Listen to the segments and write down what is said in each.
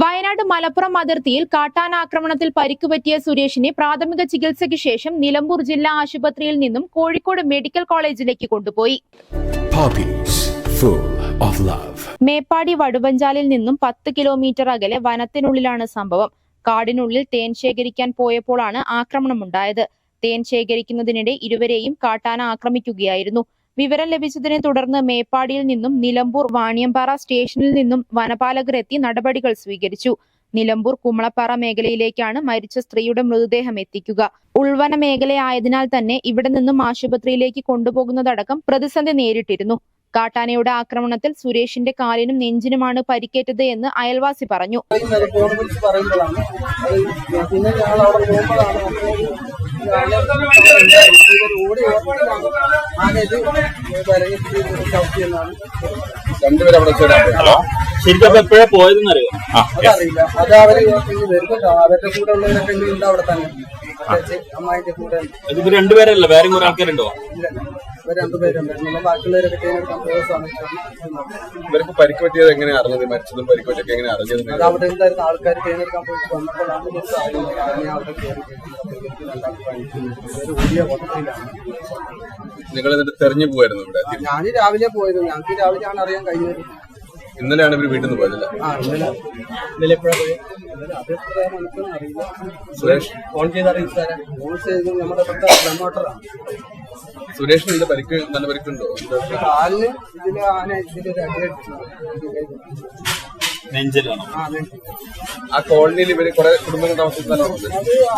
വയനാട് മലപ്പുറം അതിർത്തിയിൽ കാട്ടാനാക്രമണത്തിൽ പരിക്കുപറ്റിയ സുരേഷിനെ പ്രാഥമിക ചികിത്സയ്ക്ക് ശേഷം നിലമ്പൂർ ജില്ലാ ആശുപത്രിയിൽ നിന്നും കോഴിക്കോട് മെഡിക്കൽ കോളേജിലേക്ക് കൊണ്ടുപോയി. മേപ്പാടി വടുവഞ്ചാലിൽ നിന്നും പത്ത് കിലോമീറ്റർ അകലെ വനത്തിനുള്ളിലാണ് സംഭവം. കാടിനുള്ളിൽ തേൻ ശേഖരിക്കാൻ പോയപ്പോഴാണ് ആക്രമണമുണ്ടായത് തേൻ ശേഖരിക്കുന്നതിനിടെ ഇരുവരെയും കാട്ടാന ആക്രമിക്കുകയായിരുന്നു. വിവരം ലഭിച്ചതിനെ തുടർന്ന് മേപ്പാടിയിൽ നിന്നും നിലമ്പൂർ വാണിയമ്പാറ സ്റ്റേഷനിൽ നിന്നും വനപാലകർ എത്തി നടപടികൾ സ്വീകരിച്ചു. നിലമ്പൂർ കുമ്മളപ്പാറ മേഖലയിലേക്കാണ് മരിച്ച സ്ത്രീയുടെ മൃതദേഹം എത്തിക്കുക. ഉൾവന മേഖലയായതിനാൽ തന്നെ ഇവിടെ നിന്നും ആശുപത്രിയിലേക്ക് കൊണ്ടുപോകുന്നതടക്കം പ്രതിസന്ധി നേരിട്ടിരുന്നു. കാട്ടാനയുടെ ആക്രമണത്തിൽ സുരേഷിന്റെ കാലിനും നെഞ്ചിനുമാണ് പരിക്കേറ്റത് എന്ന് അയൽവാസി പറഞ്ഞു. രണ്ടുപേരും അവിടെ ഹലോ. ശരിക്കും അപ്പൊ എപ്പോഴാ പോയതെന്ന് അറിയോ? അതറിയില്ല. അത് അവർ അവരുടെ കൂടെ ഉള്ളവരൊക്കെ ഉണ്ട് അവിടെ തന്നെ. അമ്മായിന്റെ കൂടെ. ഇതിപ്പോ രണ്ടുപേരല്ല? വേറെ കുറെ ആൾക്കാരുണ്ടോ ഇല്ലല്ല ബാക്കിയുള്ളവരൊക്കെ പോയ സമയത്താണ് ഇവർക്ക് പരിക്ക് പറ്റിയത് എങ്ങനെയാ അറിഞ്ഞത് മരിച്ചതും പരിക്ക് പറ്റിയൊക്കെ എങ്ങനെ അറിഞ്ഞത് അത് അവിടെ ഉണ്ടായിരുന്ന ആൾക്കാർ വന്നപ്പോഴാണ് അവിടെ വലിയ നിങ്ങൾ എന്നിട്ട് തെരഞ്ഞു പോയായിരുന്നു ഇവിടെ? ഞാൻ രാവിലെ പോയത് ഞങ്ങൾക്ക് രാവിലെയാണ് അറിയാൻ കഴിഞ്ഞത്. ഇന്നലെയാണ് ഇവർ വീട്ടിൽ നിന്ന് പോയതല്ലേ ആ ഇന്നലെ. സുരേഷ്. ഫോൺ ചെയ്ത് ചെയ്ത് നമ്മുടെ പ്രമോട്ടറാണ് സുരേഷിന് എന്ത് പരിക്ക് നല്ല പരിക്കുണ്ടോ? കാലിന് ഇതിൽ ആന നെഞ്ചിലാണോ? ആ ആ കോളനിയിൽ ഇവർ കുറെ കുടുംബങ്ങൾ താമസിക്കുന്ന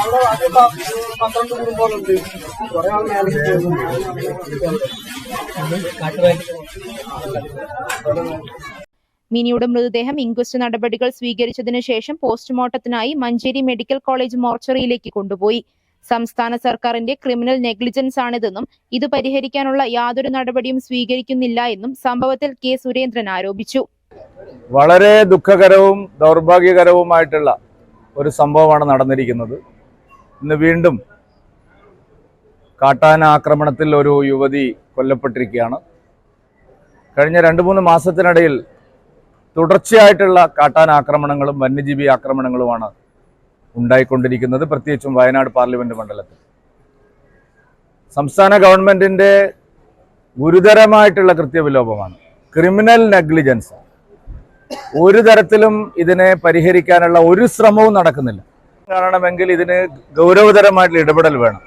അവിടെ പന്ത്രണ്ട് കുടുംബങ്ങളുണ്ട്. കുറെ ആൾ മിനിയുടെ മൃതദേഹം ഇൻക്വസ്റ്റ് നടപടികൾ സ്വീകരിച്ചതിനു ശേഷം പോസ്റ്റ്മോർട്ടത്തിനായി മഞ്ചേരി മെഡിക്കൽ കോളേജ് മോർച്ചറിയിലേക്ക് കൊണ്ടുപോയി. സംസ്ഥാന സർക്കാരിന്റെ ക്രിമിനൽ നെഗ്ലിജൻസ് ആണിതെന്നും ഇത് പരിഹരിക്കാനുള്ള യാതൊരു നടപടിയും സ്വീകരിക്കുന്നില്ല എന്നും സംഭവത്തിൽ കെ സുരേന്ദ്രൻ ആരോപിച്ചു. വളരെ ദുഃഖകരവും ദൗർഭാഗ്യകരവുമായിട്ടുള്ള ഒരു സംഭവമാണ് നടന്നിരിക്കുന്നത്. ഇന്ന് വീണ്ടും കാട്ടാന ആക്രമണത്തിൽ ഒരു യുവതി കൊല്ലപ്പെട്ടിരിക്കുകയാണ്. കഴിഞ്ഞ രണ്ട് മൂന്ന് മാസത്തിനിടയിൽ തുടർച്ചയായിട്ടുള്ള കാട്ടാന ആക്രമണങ്ങളും വന്യജീവി ആക്രമണങ്ങളുമാണ് ഉണ്ടായിക്കൊണ്ടിരിക്കുന്നത് പ്രത്യേകിച്ചും വയനാട് പാർലമെന്റ് മണ്ഡലത്തിൽ. സംസ്ഥാന ഗവൺമെന്റിന്റെ ഗുരുതരമായിട്ടുള്ള കൃത്യവിലോപമാണ്. Criminal negligence. ഒരു തരത്തിലും ഇതിനെ പരിഹരിക്കാനുള്ള ഒരു ശ്രമവും നടക്കുന്നില്ല. കാണണമെങ്കിൽ ഇതിന് ഗൗരവതരമായിട്ടുള്ള ഇടപെടൽ വേണം.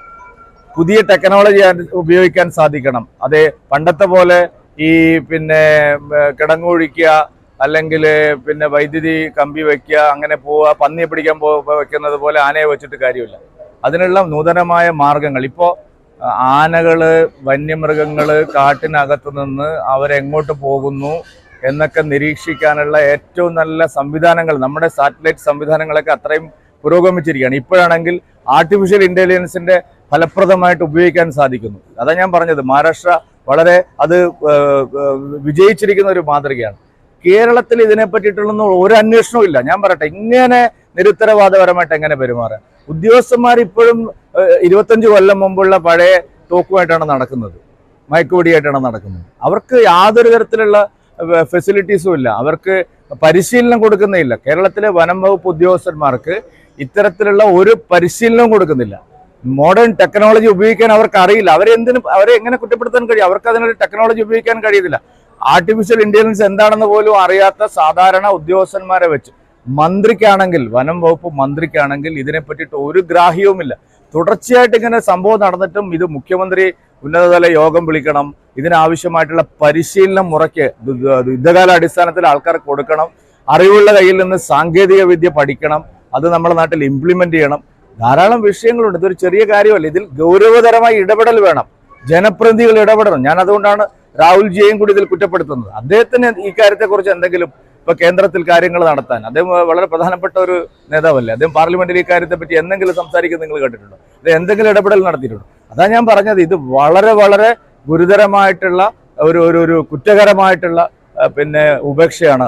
പുതിയ ടെക്നോളജി ഉപയോഗിക്കാൻ സാധിക്കണം. അതെ പണ്ടത്തെ പോലെ ഈ പിന്നെ കിടങ്ങൊഴിക്കുക അല്ലെങ്കിൽ പിന്നെ വൈദ്യുതി കമ്പി വെക്കുക അങ്ങനെ പോവുക പന്നിയെ പിടിക്കാൻ പോ വെക്കുന്നത് പോലെ ആനയെ വെച്ചിട്ട് കാര്യമില്ല. അതിനുള്ള നൂതനമായ മാർഗങ്ങൾ. ഇപ്പോൾ ആനകൾ വന്യമൃഗങ്ങൾ കാട്ടിനകത്ത് നിന്ന് അവരെങ്ങോട്ട് പോകുന്നു എന്നൊക്കെ നിരീക്ഷിക്കാനുള്ള ഏറ്റവും നല്ല സംവിധാനങ്ങൾ നമ്മുടെ സാറ്റലൈറ്റ് സംവിധാനങ്ങളൊക്കെ അത്രയും പുരോഗമിച്ചിരിക്കുകയാണ്. ഇപ്പോഴാണെങ്കിൽ ആർട്ടിഫിഷ്യൽ ഇന്റലിജൻസിന്റെ ഫലപ്രദമായിട്ട് ഉപയോഗിക്കാൻ സാധിക്കുന്നു. അതാ ഞാൻ പറഞ്ഞത്. മഹാരാഷ്ട്ര വളരെ അത് വിജയിച്ചിരിക്കുന്ന ഒരു മാതൃകയാണ്. കേരളത്തിൽ ഇതിനെ പറ്റിയിട്ടുള്ള ഒരു അന്വേഷണവും ഇല്ല. ഞാൻ പറയട്ടെ ഇങ്ങനെ നിരുത്തരവാദപരമായിട്ട് എങ്ങനെ പെരുമാറാൻ ഉദ്യോഗസ്ഥന്മാർ ഇപ്പോഴും ഇരുപത്തഞ്ച് കൊല്ലം മുമ്പുള്ള പഴയ തോക്കുമായിട്ടാണ് നടക്കുന്നത്. മയക്കുപൊടിയായിട്ടാണ് നടക്കുന്നത്. അവർക്ക് യാതൊരു തരത്തിലുള്ള ഫെസിലിറ്റീസും ഇല്ല. അവർക്ക് പരിശീലനം കൊടുക്കുന്നില്ല. കേരളത്തിലെ വനം വകുപ്പ് ഉദ്യോഗസ്ഥന്മാർക്ക് ഇത്തരത്തിലുള്ള ഒരു പരിശീലനവും കൊടുക്കുന്നില്ല. മോഡേൺ ടെക്നോളജി ഉപയോഗിക്കാൻ അവർക്ക് അറിയില്ല അവരെന്തിനും അവരെ എങ്ങനെ കുറ്റപ്പെടുത്താൻ കഴിയും? അവർക്ക് അതിനൊരു ടെക്നോളജി ഉപയോഗിക്കാൻ കഴിയുന്നില്ല ആർട്ടിഫിഷ്യൽ ഇന്റലിജൻസ് എന്താണെന്ന് പോലും അറിയാത്ത സാധാരണ ഉദ്യോഗസ്ഥന്മാരെ വെച്ച്. മന്ത്രിക്കാണെങ്കിൽ വനം വകുപ്പ് മന്ത്രിക്കാണെങ്കിൽ ഇതിനെ പറ്റിയിട്ട് ഒരു ഗ്രാഹ്യവുമില്ല. തുടർച്ചയായിട്ട് ഇങ്ങനെ സംഭവം നടന്നിട്ടും ഇത് മുഖ്യമന്ത്രി ഉന്നതതല യോഗം വിളിക്കണം ഇതിനാവശ്യമായിട്ടുള്ള പരിശീലനം മുറയ്ക്ക് യുദ്ധകാല അടിസ്ഥാനത്തിൽ ആൾക്കാർക്ക് കൊടുക്കണം അറിവുള്ള കയ്യിൽ നിന്ന് സാങ്കേതിക വിദ്യ പഠിക്കണം അത് നമ്മുടെ നാട്ടിൽ ഇംപ്ലിമെന്റ് ചെയ്യണം. ധാരാളം വിഷയങ്ങളുണ്ട് ഇതൊരു ചെറിയ കാര്യമല്ല. ഇതിൽ ഗൗരവതരമായി ഇടപെടൽ വേണം. ജനപ്രതിനിധികൾ ഇടപെടണം. ഞാൻ അതുകൊണ്ടാണ് രാഹുൽജിയെയും കൂടി ഇതിൽ കുറ്റപ്പെടുത്തുന്നത്. അദ്ദേഹത്തിന് ഈ കാര്യത്തെക്കുറിച്ച് എന്തെങ്കിലും ഇപ്പൊ കേന്ദ്രത്തിൽ കാര്യങ്ങൾ നടത്താൻ അദ്ദേഹം വളരെ പ്രധാനപ്പെട്ട ഒരു നേതാവല്ലേ? അദ്ദേഹം പാർലമെന്റിൽ ഈ കാര്യത്തെ പറ്റി എന്തെങ്കിലും സംസാരിക്കുന്നത് നിങ്ങൾ കണ്ടിട്ടുണ്ടോ അത് എന്തെങ്കിലും ഇടപെടൽ നടത്തിയിട്ടുണ്ടോ? അതാ ഞാൻ പറഞ്ഞത്. ഇത് വളരെ വളരെ ഗുരുതരമായിട്ടുള്ള ഒരു ഒരു കുറ്റകരമായിട്ടുള്ള പിന്നെ ഉപേക്ഷയാണ്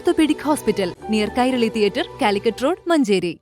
orthopaedic hospital near Kairali theatre Calicut road Manjeri.